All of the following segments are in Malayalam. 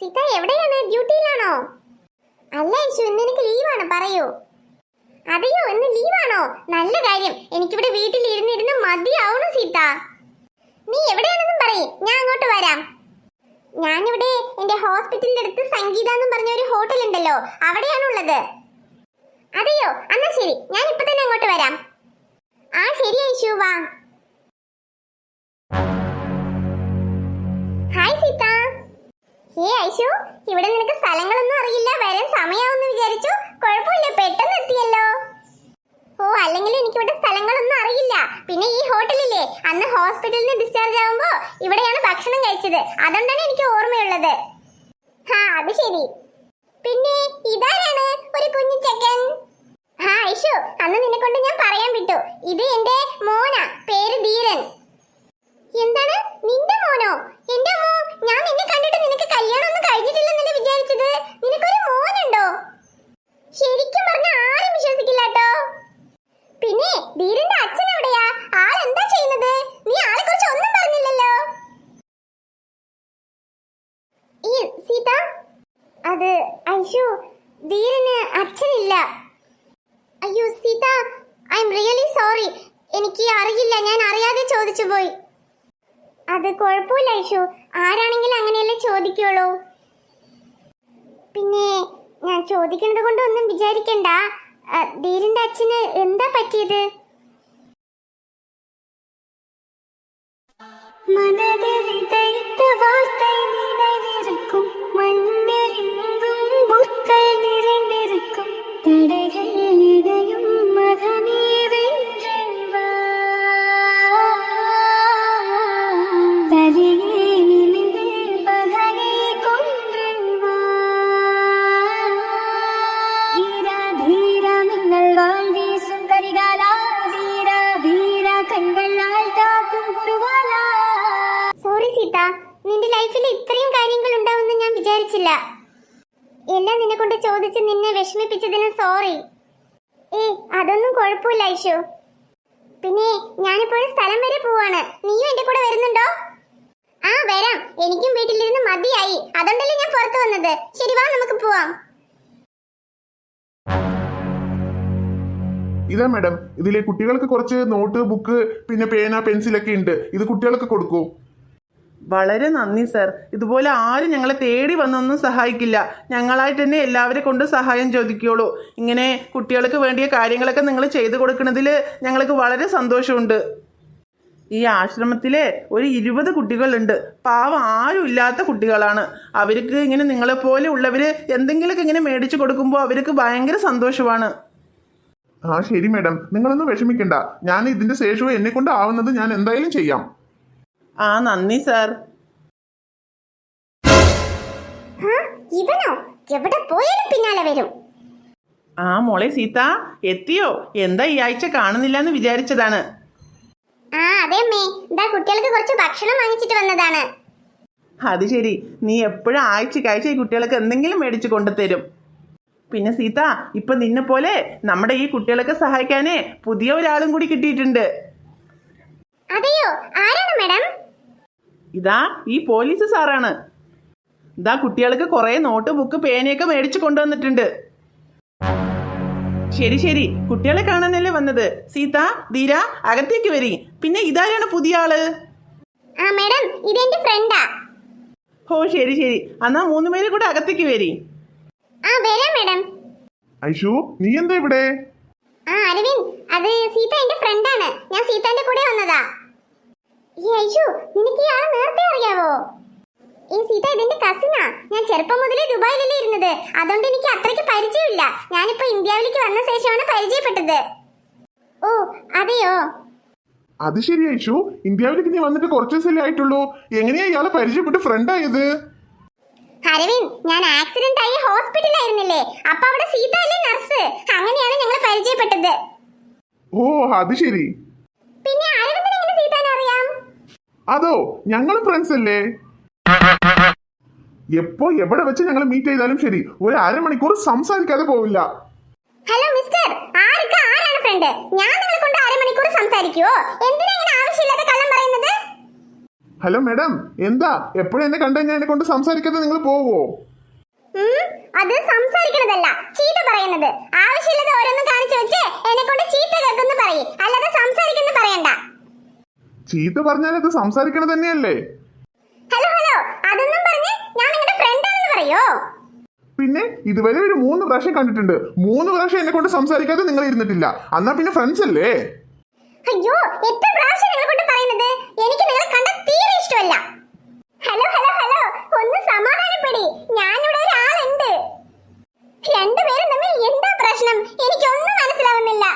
സീത എവിടെയാണ്? ഡ്യൂട്ടിയിലാണോ? അല്ല ഐഷു ഇന്ന് എനിക്ക് ലീവാണ് പറയൂ. അതെയോ ഇന്ന് ലീവാണോ? നല്ല കാര്യം. എനിക്കിവിടെ വീട്ടിൽ ഇരുന്നിരുന്ന് മതിയാവണു സീത. നീ എവിടെയാണെന്നും പറയേ. ഞാൻ അങ്ങോട്ട് വരാം. ഞാനിവിടെ എന്റെ ഹോസ്പിറ്റലിന്റെ അടുത്ത് സംഗീത എന്ന് പറഞ്ഞ ഒരു ഹോട്ടൽ ഉണ്ടല്ലോ അവിടെയാണുള്ളത്. അതെയോ എന്നാ ശരി. ഞാൻ ഇപ്പൊ തന്നെ അങ്ങോട്ട് വരാം. ആ ശരി ഐശു വാ. ഐശു ഇവിടെ നിനക്ക് സ്ഥലങ്ങളൊന്നും അറിയില്ല. വരാൻ സമയാവുമെന്ന് വിചാരിച്ചു. കുഴപ്പമില്ല പെട്ടെന്ന് എത്തിയല്ലോ. ഓ അല്ലെങ്കിൽ എനിക്ക് ഇവിടെ സ്ഥലങ്ങളൊന്നും അറിയില്ല. പിന്നെ ഈ ഹോട്ടലില്ലേ? അന്ന് ഹോസ്പിറ്റലിൽ നിന്ന് ഡിസ്ചാർജ് ആവുമ്പോ ഇവിടെയാണ് ഭക്ഷണം കഴിച്ചത്. അതുകൊണ്ടാണ് എനിക്ക് ഓർമ്മയുള്ളത്. ഹാ അത് ശരി. പിന്നെ ഇതാരാണ് ഒരു കുഞ്ഞു ചെക്കൻ? ഹാ ഐഷു അന്ന് നിന്നെ കൊണ്ട് ഞാൻ പറയാൻ വിട്ടു. ഇത് എന്റെ മോന. പേര് ധീരൻ എന്താണ് നിന്റെ മോനോ എന്റെ അമ്മോ ഞാൻ നിന്നെ കണ്ടിട്ട് നിനക്ക് കല്യാണം ഒന്നും കഴിഞ്ഞിട്ടില്ലെന്നല്ലേ വിചാരിച്ചത് നിനക്കൊരു മോനുണ്ടോ ശരിക്കും പറഞ്ഞ ആരും വിശ്വസിക്കില്ല കേട്ടോ പിന്നെ ധീരന്റെ അച്ഛൻ എവിടെയാ ആൾ എന്താ ചെയ്യുന്നത് നീ ആളെ കുറിച്ച് ഒന്നും പറഞ്ഞില്ലല്ലോ ഈ സീത അത് ഐഷു ധീരന് അച്ഛനില്ല അയ്യോ Seetha I am really sorry എനിക്ക് അറിയില്ല ഞാൻ അതെ ചോദിച്ചു പോയി. അത് കുഴപ്പമില്ല ഐഷു. ആരാണെങ്കിലും അങ്ങനെയല്ലേ ചോദിക്കുള്ളൂ. പിന്നെ ഞാൻ ചോദിക്കുന്നത് കൊണ്ട് ഒന്നും വിചാരിക്കണ്ട. ധീരന്റെ അച്ഛന് എന്താ പറ്റിയത്? മന നിന്റെ ലൈഫിൽ ഇത്രയും കാര്യങ്ങൾ ഉണ്ടാവുമെന്ന് ഞാൻ വിചാരിച്ചില്ല. എല്ലാം നിന്നെ കൊണ്ട് ചോദിച്ച് നിന്നെ വിഷമിപ്പിച്ചതിന് സോറി ഏ അതൊന്നും കുഴപ്പമില്ല ഐഷു പിന്നെ ഞാനിപ്പോൾ സ്ഥലം വരെ പോവാണ്. നീയും എന്റെ കൂടെ വരുന്നുണ്ടോ? ആ വരാം. എനിക്കും വീട്ടിലിരുന്ന് മതിയായി. അതുകൊണ്ടല്ലേ ഞാൻ പുറത്തു വന്നത്. ശരി വാ നമുക്ക് പോവാം. ഇതാ മാഡം. ഇതിലെ കുട്ടികൾക്ക് കുറച്ച് നോട്ട് ബുക്ക് പിന്നെ പേന പെൻസിലൊക്കെ ഉണ്ട്. ഇത് കുട്ടികൾക്ക് കൊടുക്കൂ. വളരെ നന്ദി സർ. ഇതുപോലെ ആരും ഞങ്ങളെ തേടി വന്നൊന്നും സഹായിക്കില്ല. ഞങ്ങളായിട്ട് തന്നെ എല്ലാവരെ കൊണ്ട് സഹായം ചോദിക്കുകയുള്ളൂ. ഇങ്ങനെ കുട്ടികൾക്ക് വേണ്ടിയ കാര്യങ്ങളൊക്കെ നിങ്ങൾ ചെയ്തു കൊടുക്കുന്നതിൽ ഞങ്ങൾക്ക് വളരെ സന്തോഷമുണ്ട്. ഈ ആശ്രമത്തിലെ ഒരു ഇരുപത് കുട്ടികളുണ്ട്. പാവം ആരും ഇല്ലാത്ത കുട്ടികളാണ്. അവർക്ക് ഇങ്ങനെ നിങ്ങളെപ്പോലെ ഉള്ളവർ എന്തെങ്കിലുമൊക്കെ ഇങ്ങനെ മേടിച്ചു കൊടുക്കുമ്പോൾ അവർക്ക് ഭയങ്കര സന്തോഷമാണ്. ആ ശരി മേഡം. നിങ്ങളൊന്നും വിഷമിക്കണ്ട. ഞാൻ ഇതിന്റെ ശേഷവും എന്നെ കൊണ്ട് ആവുന്നത് ഞാൻ എന്തായാലും ചെയ്യാം. ആ നന്ദി സർ. ഇവനോ? എവിടെ പോയാലും പിന്നാലെ വരും. ആ മോളെ സീത എത്തിയോ? എന്താ ഈ ആഴ്ച കാണുന്നില്ല എന്ന് വിചാരിച്ചതാണ്. ആ അതെ അമ്മേ. ഇതാ കുട്ടികൾക്ക് കുറച്ച് ഭക്ഷണം വാങ്ങിച്ചിട്ട് വന്നതാണ്. അത് ശരി. നീ എപ്പോഴും ആഴ്ച കാഴ്ച ഈ കുട്ടികൾക്ക് എന്തെങ്കിലും മേടിച്ചു കൊണ്ടുതരും. പിന്നെ സീത ഇപ്പൊ നിന്നെ പോലെ നമ്മുടെ ഈ കുട്ടികളൊക്കെ സഹായിക്കാനേ പുതിയ ഒരാളും കൂടി കിട്ടിയിട്ടുണ്ട്. അതെയോ? ആരാണ് മാഡം? ഇതാ ഈ പോലീസ് സാറാണ്. ഇതാ കുട്ടികൾക്ക് കുറേ നോട്ട് ബുക്ക് പേനയൊക്കെ മേടിച്ചു കൊണ്ടുവന്നിട്ടുണ്ട്. ശരി ശരി. കുട്ടികളെ കാണാനല്ലേ വന്നത്? സീത ധീര അകത്തേക്ക് വരി. പിന്നെ ഇതാരാണ് പുതിയ ആൾ? ആ മാഡം ഇതെന്റെ ഫ്രണ്ടാ. ഓ ശരി ശരി. എന്നാ മൂന്ന് പേര് കൂടെ അകത്തേക്ക് വരി. ആ വരാം മാഡം. ഐഷു നീ എന്താ ഇവിടെ? ആ അരവിന്ദ് അത് സീത എന്റെ ഫ്രണ്ടാണ്. ഞാൻ സീതാന്റെ കൂടെ വന്നതാ. ഈ ഐഷു നിനക്ക് ഈ ആളെ നേരത്തെ അറിയാവോ? ഈ സീത ഇതിന്റെ കസിനാ ഞാൻ ചെറുപ്പം മുതലേ ദുബായിലല്ലേ ഇരുന്നത്. അതുകൊണ്ട് എനിക്ക് അത്രയ്ക്ക് പരിചയമില്ല. ഞാനിപ്പോ ഇന്ത്യയിലേക്ക് വന്ന ശേഷമാണ് പരിചയപ്പെട്ടത്. ഓ അതെയോ? അത് ശരി ഐഷു. ഇന്ത്യയിലേക്ക് നീ വന്നിട്ട് കുറച്ച് ദിവസമല്ലേ ആയിട്ടുള്ളൂ. എങ്ങനെയാ ഇയാളെ പരിചയപ്പെട്ട് ഫ്രണ്ട് ആയത്? അരവിന്ദ് ഞാൻ ആക്സിഡന്റ് ആയി ഹോസ്പിറ്റലായിരുന്നില്ലേ അപ്പൊ അവിടെ സീത അല്ലേ നർസ് അങ്ങനെയാണ് ഞങ്ങൾ പരിചയപ്പെട്ടത്. ഓ അത് ശരി. പിന്നെ അറിയാം അതോ ഞങ്ങൾ ഫ്രണ്ട്സ് അല്ലേ? എപ്പോ എവിടെ വെച്ച് ഞങ്ങൾ മീറ്റ് ചെയ്താലും ശരി ഒരു അരമണിക്കൂർ സംസാരിക്കാതെ പോവില്ല. ഹലോ മിസ്റ്റർ ആർക്ക് ആരാണ് ഫ്രണ്ട് ഞാൻ നിങ്ങളെ കൊണ്ട് അരമണിക്കൂർ സംസാരിക്കുവോ? എന്തിനാ ഇങ്ങനെ ആവശ്യമില്ലാതെ കള്ളം പറയുന്നത്? ഹലോ മാഡം എന്താ? എപ്പോഴും എന്നെ കണ്ടു കഴിഞ്ഞാൽ എന്നെ കൊണ്ട് സംസാരിക്കാതെ നിങ്ങൾ പോവോ? അത് സംസാരിക്കണതല്ല ചീത്ത പറയുന്നത്. ആവശ്യമില്ലാതെ ഓരോന്നും കാണിച്ചു വെച്ച് എന്നെ കൊണ്ട് ചീത്ത കേൾക്കുന്നു പറയും. അല്ലാതെ സംസാരിക്കുന്നു പറയണ്ട. ചീത്ത പറഞ്ഞാൽ അത് സംസാരിക്കണ തന്നെയല്ലേ? ഹലോ ഹലോ അതൊന്നും പറഞ്ഞ് ഞാൻ നിങ്ങളുടെ ഫ്രണ്ട് ആണെന്ന് പറയോ? പിന്നെ ഇതുവരെ ഒരു മൂന്ന് പ്രാവശ്യം കണ്ടിട്ടുണ്ട്. മൂന്ന് പ്രാവശ്യം എന്നെ കൊണ്ട് സംസാരിക്കാതെ നിങ്ങൾ ഇരുന്നിട്ടില്ല. എന്നാ പിന്നെ ഫ്രണ്ട്സ് അല്ലേ? അയ്യോ എത്ര പ്രാവശ്യം നിങ്ങളെ കൊണ്ട് പറയുന്നത്? എനിക്ക് നിങ്ങളെ കണ്ട തീരെ ഇഷ്ടമല്ല ഹലോ ഹലോ ഹലോ ഒന്ന് സമാധാനപ്പെടി ഞാനിവിടെ ഒരാളുണ്ട് രണ്ടുപേരും തമ്മിൽ എന്താ പ്രശ്നം എനിക്കൊന്നും മനസ്സിലാവുന്നില്ല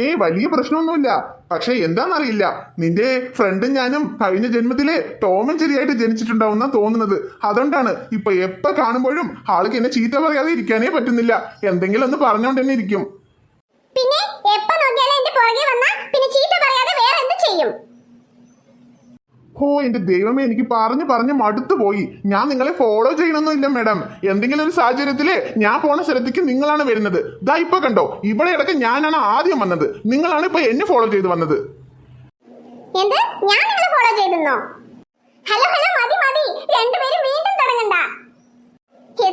ഏയ് വലിയ പ്രശ്നമൊന്നുമില്ല. പക്ഷെ എന്താണെന്നറിയില്ല. നിന്റെ ഫ്രണ്ടും ഞാനും കഴിഞ്ഞ ജന്മത്തിലെ ടോമൻ ചെറിയായിട്ട് ജനിച്ചിട്ടുണ്ടാവുന്ന തോന്നുന്നത്. അതുകൊണ്ടാണ് ഇപ്പൊ എപ്പോ കാണുമ്പോഴും ആൾക്ക് എന്നെ ചീത്ത പറയാതെ ഇരിക്കാനേ പറ്റുന്നില്ല. എന്തെങ്കിലും ഒന്ന് പറഞ്ഞോണ്ട് തന്നെ ഇരിക്കും. പിന്നെ എപ്പോ നോക്കിയാലും എന്റെ പുറകെ വന്നാ പിന്നെ ചീത്ത പറയാതെ വേറെ എന്ത് ചെയ്യും? ഓ എന്റെ ദൈവമേ എനിക്ക് പറഞ്ഞു പറഞ്ഞു മടുത്തു പോയി. ഞാൻ നിങ്ങളെ ഫോളോ ചെയ്യണമെന്നില്ല മാഡം എന്തെങ്കിലും ഒരു സാഹചര്യത്തിൽ ഞാൻ പോണ സ്ഥലത്തേക്ക് നിങ്ങളാണ് വരുന്നത്. ദാ ഇപ്പൊ കണ്ടോ ഇവിടെ ഇടയ്ക്ക് ഞാനാണ് ആദ്യം വന്നത്. നിങ്ങളാണ് ഇപ്പൊ എന്നെ ഫോളോ ചെയ്ത് വന്നത്. എന്ത്? ഞാൻ നിങ്ങളെ ഫോളോ ഹലോ ഹലോ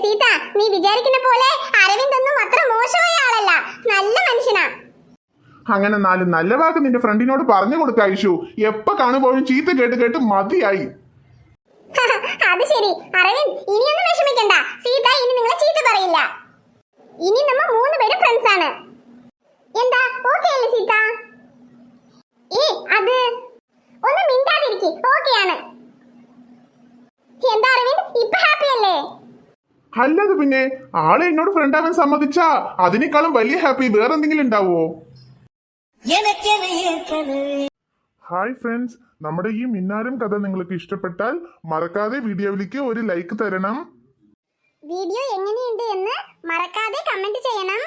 വീണ്ടും നീ വിചാരിക്കുന്ന പോലെ അരവിന്ദ് ഒന്നും അത്ര മോശമായ ആളല്ല. നല്ല മനുഷ്യനാ. അങ്ങനെ നാല് നല്ല വാക്ക് നിന്റെ ഫ്രണ്ടിനോട് പറഞ്ഞു കൊടുക്ക ഐഷു. എപ്പ കാണുമ്പോഴും ചീത്ത കേട്ട് കേട്ട് മതിയായി. അത് ശരി. അരവിന്ദ് ഇനിയൊന്നും വിഷമിക്കണ്ട. സീത ഇനി നിങ്ങളെ ചീത്ത പറയില്ല. ഇനി നമ്മൾ മൂന്ന് പേരും ഫ്രണ്ട്സ് ആണ്. എന്താ? ഓക്കേ അല്ലേ സീത? ഏ അത് ഒന്ന് മിണ്ടാതിരിക്കി. ഓക്കേ ആണ്. എന്താ അരവിന്ദ്? ഇപ്പൊ ഹാപ്പി അല്ലേ? അല്ലാതെ പിന്നെ ആളെ എന്നോട് ഫ്രണ്ട് ആവാൻ സമ്മതിച്ചാ അതിനേക്കാളും വലിയ ഹാപ്പി വേറെന്തെങ്കിലും ഉണ്ടാവോ? ഹായ് ഫ്രണ്ട്സ് നമ്മുടെ ഈ മിന്നാരം കഥ നിങ്ങൾക്ക് ഇഷ്ടപ്പെട്ടാൽ മറക്കാതെ വീഡിയോയിലേക്ക് ഒരു ലൈക്ക് തരണം. വീഡിയോ എങ്ങനെയുണ്ട് എന്ന് മറക്കാതെ കമന്റ് ചെയ്യണം.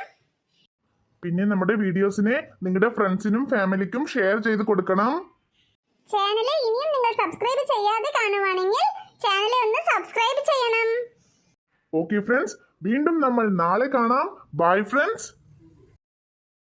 പിന്നെ നമ്മുടെ വീഡിയോസിനെ നിങ്ങളുടെ ഫ്രണ്ട്സിനും ഫാമിലിക്കും ഷെയർ ചെയ്ത് കൊടുക്കണം. ചാനൽ ഇനിയും നിങ്ങൾ സബ്സ്ക്രൈബ് ചെയ്യാതെ കാണുവാണെങ്കിൽ ചാനൽ ഒന്ന് സബ്സ്ക്രൈബ് ചെയ്യണം. ഓക്കെ ഫ്രണ്ട്സ് വീണ്ടും നമ്മൾ നാളെ കാണാം. Bye friends